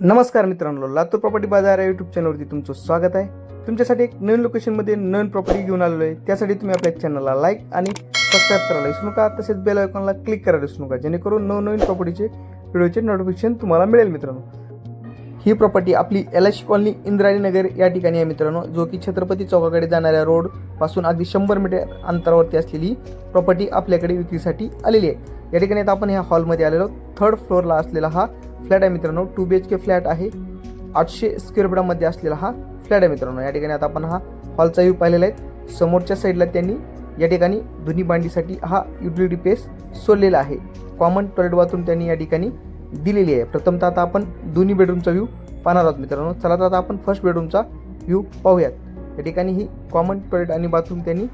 नमस्कार मित्रांनो लातूर प्रॉपर्टी बाजार या यूट्यूब चॅनलवरती तुमचं स्वागत आहे. तुमच्यासाठी एक नवीन लोकेशनमध्ये नवीन प्रॉपर्टी घेऊन आलेलो आहे. त्यासाठी तुम्ही आपल्या चॅनलला लाईक आणि सबस्क्राईब करायला विसरू नका. तसेच बेल आयकॉनला क्लिक करायला विसरू नका. जेणेकरून नवनवीन प्रॉपर्टीचे व्हिडिओचे नोटिफिकेशन तुम्हाला मिळेल मित्रांनो. ही प्रॉपर्टी आपली L H colony Indrayani Nagar या ठिकाणी आहे मित्रांनो. जो की छत्रपती चौकाकडे जाणाऱ्या रोडपासून अगदी शंभर मीटर अंतरावरती असलेली प्रॉपर्टी आपल्याकडे विक्रीसाठी आलेली आहे. या ठिकाणी आता आपण ह्या हॉलमध्ये आलेलो. थर्ड फ्लोअरला असलेला हा फ्लॅट आहे मित्रांनो. Two B H K flat आहे. आठशे स्क्वेअर फुटामध्ये असलेला हा फ्लॅट आहे मित्रांनो. या ठिकाणी आता आपण हा हॉलचा व्ह्यू पाहिलेला आहे. समोरच्या साईडला त्यांनी या ठिकाणी धुनी बांडीसाठी हा युटिलिटी पेस सोडलेला आहे. कॉमन टॉयलेट बाथरूम त्यांनी या ठिकाणी दिलेली आहे. प्रथमतः आता आपण दोन्ही बेडरूमचा व्ह्यू पाहणार आहोत मित्रांनो. चला तर आता आपण फर्स्ट बेडरूमचा व्ह्यू पाहूयात. या ठिकाणी ही कॉमन टॉयलेट आणि बाथरूम त्यांनी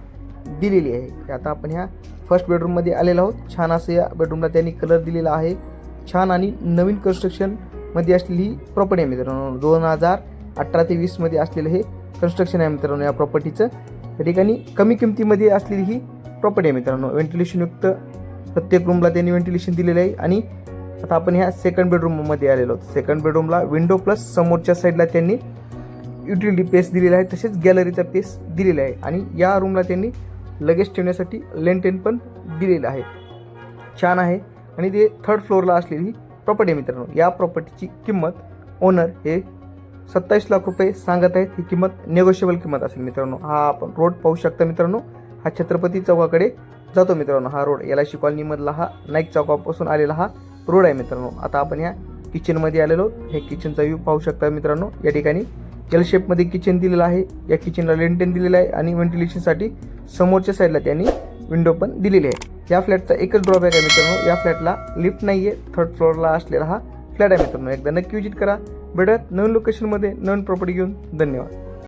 दिलेली आहे. आता आपण ह्या फर्स्ट बेडरूममध्ये आलेलो आहोत. छान असं या बेडरूमला त्यांनी कलर दिलेला आहे. छान आणि नवीन कन्स्ट्रक्शनमध्ये असलेली ही प्रॉपर्टी आहे मित्रांनो. दोन हजार अठरा ते वीसमध्ये असलेलं हे कन्स्ट्रक्शन आहे मित्रांनो या प्रॉपर्टीचं या ठिकाणी कमी किमतीमध्ये असलेली ही प्रॉपर्टी आहे मित्रांनो. व्हेंटिलेशनयुक्त प्रत्येक रूमला त्यांनी व्हेंटिलेशन दिलेलं आहे. आणि आता आपण ह्या सेकंड बेडरूममध्ये आलेलो आहोत. सेकंड बेडरूमला विंडो प्लस समोरच्या साईडला त्यांनी युटिलिटी पेस दिलेला आहे. तसेच गॅलरीचा पेस दिलेला आहे. आणि या रूमला त्यांनी लगेच ठेवण्यासाठी लेंटेन पण दिलेलं आहे. छान आहे. आणि ते थर्ड फ्लोअरला असलेली ही प्रॉपर्टी आहे मित्रांनो. या प्रॉपर्टीची किंमत ओनर हे सत्तावीस लाख रुपये सांगत आहेत. ही किंमत नेगोशिएबल किंमत असेल मित्रांनो. हा आपण रोड पाहू शकता मित्रांनो. हा छत्रपती चौकाकडे जातो मित्रांनो. हा रोड एल आय सी कॉलनीमधला हा नाईक चौकापासून आलेला हा रोड आहे मित्रांनो. आता आपण या किचनमध्ये आलेलो हे किचनचा व्ह्यू पाहू शकता मित्रांनो. या ठिकाणी एल शेपमध्ये किचन दिलेलं आहे. या किचनला लेंटेन दिलेलं आहे आणि व्हेंटिलेशनसाठी समोरच्या साईडला त्यांनी विंडो पण दिलेली आहे. या फ्लॅटचा एकच ड्रॉबॅक आहे मित्रांनो. या फ्लॅटला लिफ्ट नाही आहे थर्ड फ्लोअरला असलेला हा फ्लॅट आहे मित्रांनो. एकदा नक्की विजिट करा. भेटत नवीन लोकेशनमध्ये नवीन प्रॉपर्टी घेऊन. धन्यवाद.